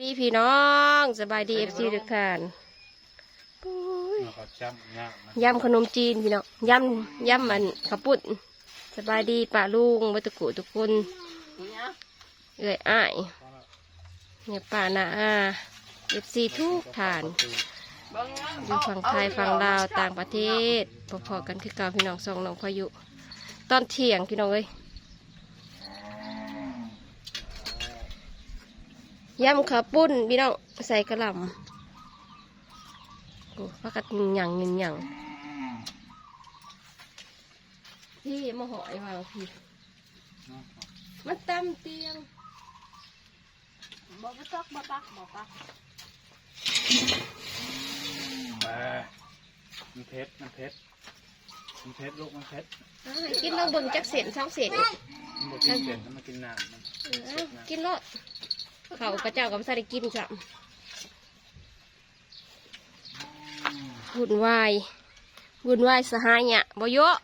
ดีพี่น้องสบายดีเอฟซีทุกท่านโอ้ยแล้วก็จ้ำยากนะยำขนมจีนพี่น้องยำยำมันข้าวปุ้นสบายดีป้าลุงวัตถุกุทุกคนเอ้ยอ้ายเนี่ยป้านาอาเอฟซีทุกท่านอยู่ฝั่งไทยฝั่งลาวต่างประเทศพอๆกันคือเก่าพี่น้องส่งน้องพายุ ตอนเที่ยงพี่น้องเอ้ย ยำข้าวปุ้นพี่น้องใส่กระหล่ำโอ้พักกันหยั่งหนึ่งหยั่งพี่มาหอยวางพี่มันตำเตียงบอกว่าตักบอกตักบอกตักแต่มันเผ็ดมันเผ็ดมันเผ็ดลูกมันเผ็ดอ้ายกินลองเบิ่งจักเสียนสองเสียนอีกมันบอกกินเผ็ดแล้วมากินน้ำมันเออกินรส เขากระเจ้ากับใส่ได้กินจ้ะวุ่นวายวุ่นวายสหายเนี่ยบ่เยอะ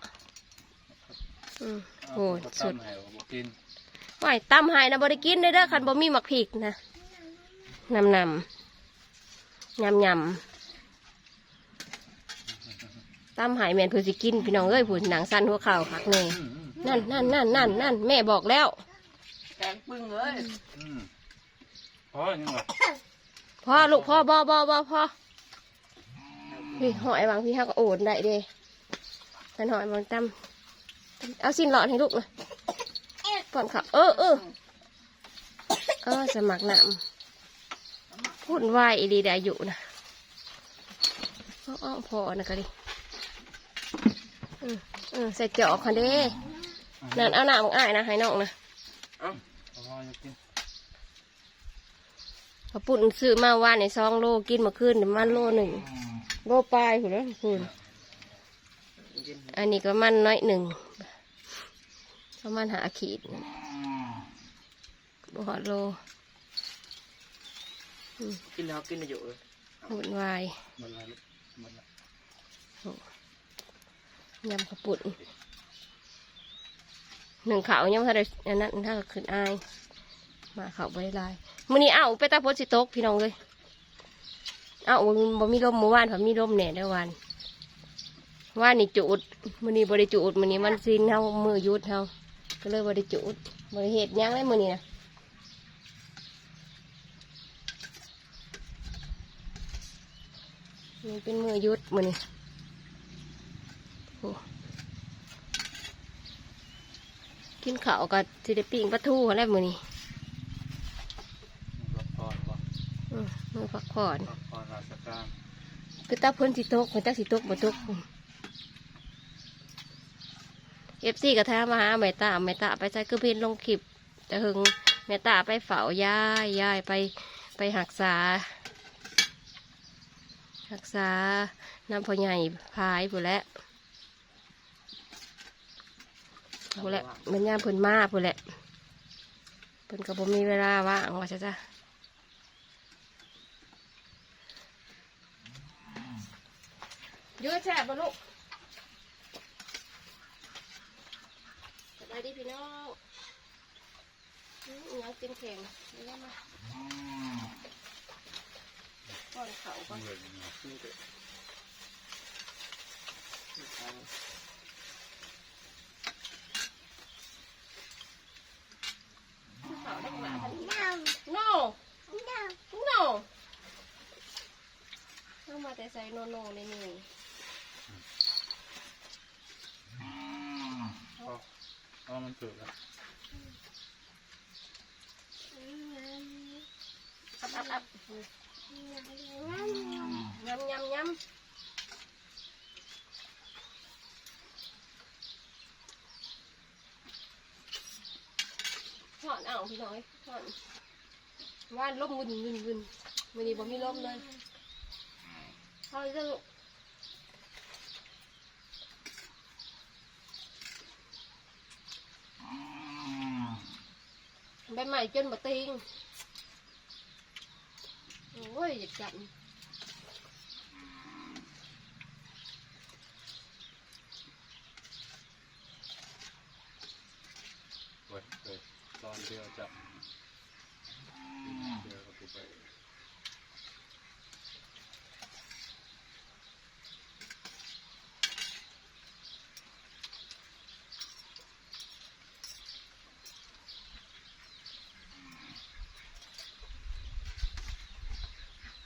อืมโอ้ยเอาสุดตั้มให้บอกกินว่ายตำหายนะบ่ได้กินเด้อเด้อคันบ่มีหมักพริกนะนำนำยำยำตำหายแม่นเพื่อสิกิน พี่น้องเอ้ยผู้หนังสั้นหัวเข่าคักแน่อืมอืมนั่นนั่นนั่นนั่นนั่นแม่บอกแล้วแกงปึ้งเลยอืม พอยังไงพ่อลูกพ่อบอบอบอพ่อพี่หอยวางพี่ฮักโอดได้เด้มันหอยวางตั้มเอาสิ้นหลอดให้ลูกเลยก่อนค่ะเออเออเออสมัครน้ำพูดไหวายอีดีได้อยู่นะอ้ออ้อพอนะกะดิเออเออใส่จอกค่ะเด้นั่นเอาหน้ามึงอ้ายนะให้น้องนะพอยังกิน ขาวปุ่นซื้อมาว่านในซองโลกินมาขึ้นเดี๋ยวมันโลหนึ่งโลปลายคุณนะคุณอันนี้ก็มันน้อยหนึ่งประมาณหาขีดบหอดโลกินแล้วกินอยู่เลยหุ่นวายหมดแล้วลูกหมดแล้วยำขาวปุ่นหนึ่งขาวยังถ้าได้อันนั้นถ้าก็ขึ้นอาย มาเขาวใบลายมื้อนี้เอ้าไปตาโพดสิตกพี่น้องเลยเอ้าบ่มีลมเมื่อวานผมมีลมแหน่ได้วันว่านี่จุดมื้อนี้บ่ได้จุดมื้อนี้มันซินเฮามือยุดเฮาก็เลยบ่ได้จุดบ่ได้เฮ็ดยังเลยมื้อนี้นะมันเป็นมือยุดมื้อนี้โอ้กินข้าวก็สิได้ปิ้งปลาทูแล้วมื้อนี้ พักผ่อนก่อน อืมมือพักผ่อนพักผ่อนราชการคือตาเพิ่นสิตกเพิ่นจักสิตกบ่ตกเอฟซีก็ถามมาหาแม่ตาแม่ตาไปใช้คือเพิ่นลงคลิปแต่หึงแม่ตาไปเฝ้ายายยายไปไปหักษารักษาน้ำพ่อใหญ่พายผู้นแหละผู้นแหละมันย่ามเพิ่นมาผู้นแหละเพิ่นก็บ่มีเวลาว่างว่าจะจ้ะ เยอะแช่บลูกสบายดีพี่น้องอื้อยังกินแข็งนี่นะมาก้อนเขาก่อนเหนื่อยนะเขาได้หมาทันที no no เข้ามาแต่ใส่โนโนนี่นี่ พอพอ มันเกิดแล้วอับอับอับยำยำยำถอนเอาพี่น้อยถอนว่านล่มวุ่นวุ่นวุ่นวันนี้บ่มีล่มเลยถอนจะลูก ใบใหม่จนบ่ติงโอ้ยอยากจับ เว้ยเว้ยตอนเดียวจับเดียวก็ไป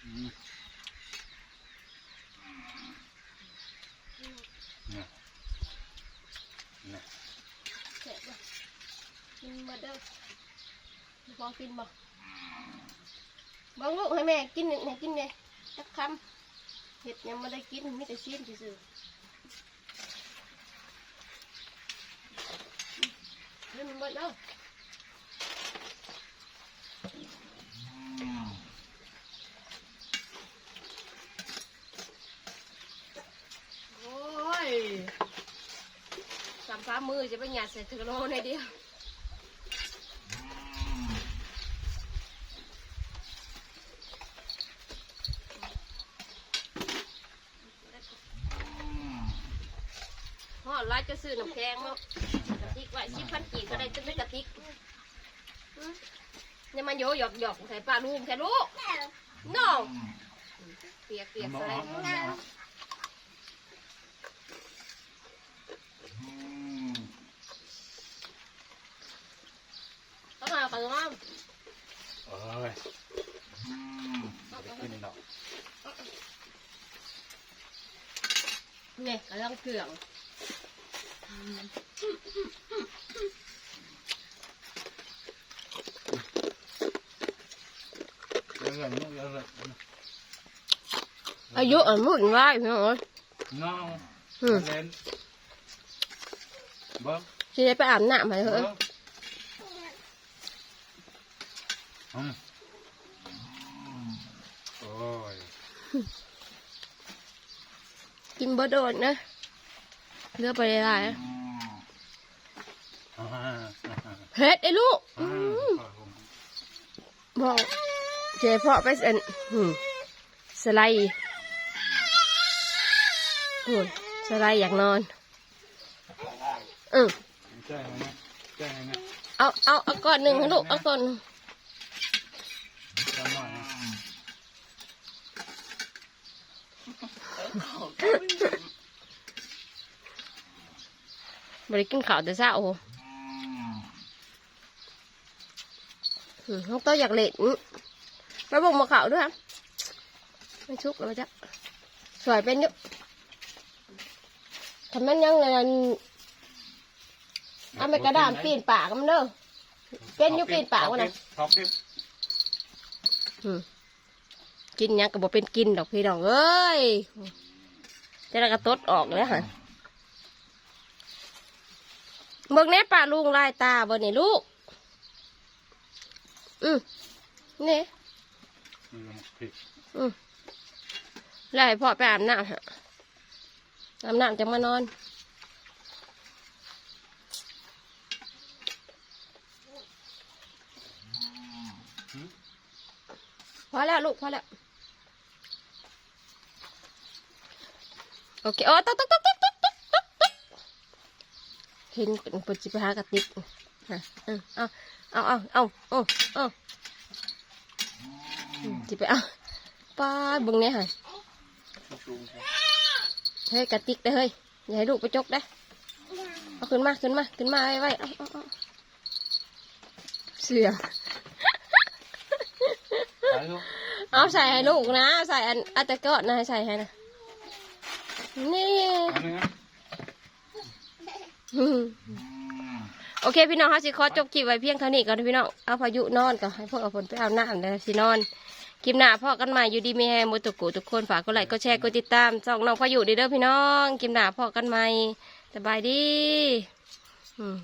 อืมเนี่ยเนี่ย แซ่บบ่กิน มาเด้อพอกินบ่บังลูกให้แม่กินหนึ่งให้กินเนี่ยจักคำเห็ดยังไม่ได้กินมีแต่ชิ้นซื่อๆนี่มันหมดแล้วโอ้ยสามฟ้ามือจะไปหยาดใส่เทอร์โลในเดียว พ่อร้านจะซื้อน้ำแข็ งเนาะกะติกไว้สิบพันกี่ก็ได้จะไม่กะติกอืมเนี่ยมันโยหยอกหยอกใส่ปลาลูมแค่ลูกน้องเปียกเปียกเอาใส่เอาเอาเอาต้องมาไปน้องเอ้ยไม่ได้กินดอกเนี่ยกำลังเกลืองเรื่ อายุอะมุ่นไหวเนาะเนาอเล่นบ้างจะได้ไปอาบน้ำไหมเหรอโอ้ยกินบะโดดนะ เลือกไปหลายๆอ่าเผ็ดไอ้ลูกอ่าอืมขอบคุณบอกเจ๊พ่อไปเซ็นอืมสไลด์อืมสไลด์อยากนอนอืมแจ้งไหมแจ้งไหมเอาเอาเอาก่อนหนึ่งให้ลูกเอาก่อนหนึ่ง จำหน่อยนะ บริกินข้าวแต่เช้าโอ้โหอืมน้องโตอยากเล่นอื้อไปบุกมาข่าวด้วยครับไม่ชุกแล้วจ้ะสวยเป็นอยุทำมันยังไงอันเอาไปกระดานปีนปากมันเด้อเป็นอยู่ปีนปากวะน่ะท็อปปิ๊บอืมกินหยังก็บอกเป็นกินดอกพี่น้องเอ้ยจะได้กระตดออกแล้วฮะ เบิ่งแน่ป่าลุงลายตาบ่นี่ลูก อืมนี่ยอืมแล้วพ่อไปอาบน้ำฮะอาบน้ำจะมานอนพอแล้วลูกพอแล้วโอเคโอ้ตุ๊กตกตก เห็นเป็นปุจิไปหากระติกฮะเอาเอาเอาเอาเอาเอาอืมจิไปเอาป้าดเบึงเนี่ยฮะชูงครับเฮ้ยกระติกได้อเฮ้ยอย่าให้ลูกไปจกได้อเอาขึ้นมาขึ้นมาขึ้นมาไว้ไว้เอาเอาเอาเสือไปลูกเอาใส่ให้ลูกนะ ใส่อันอันตะกอนนะให้ใส่ให้นะนี่อันนี้นะอืม โอเค พี่น้องคะสิขอจบคลิปไว้เพียงเท่านี้ก่อนพี่น้องเอาพายุนอนก่อนให้พวกเอาฝนไปเอาน้ำเลยสินอนคลิปหน้าพ่อกันใหม่อยู่ดีมีแฮมุตุกุทุกคนฝากกดไลค์กดแชร์กดติดตามจ่องน้องพายุดีเด้อพี่น้องคลิปหน้าพ่อกันใหม่สบายดี อืม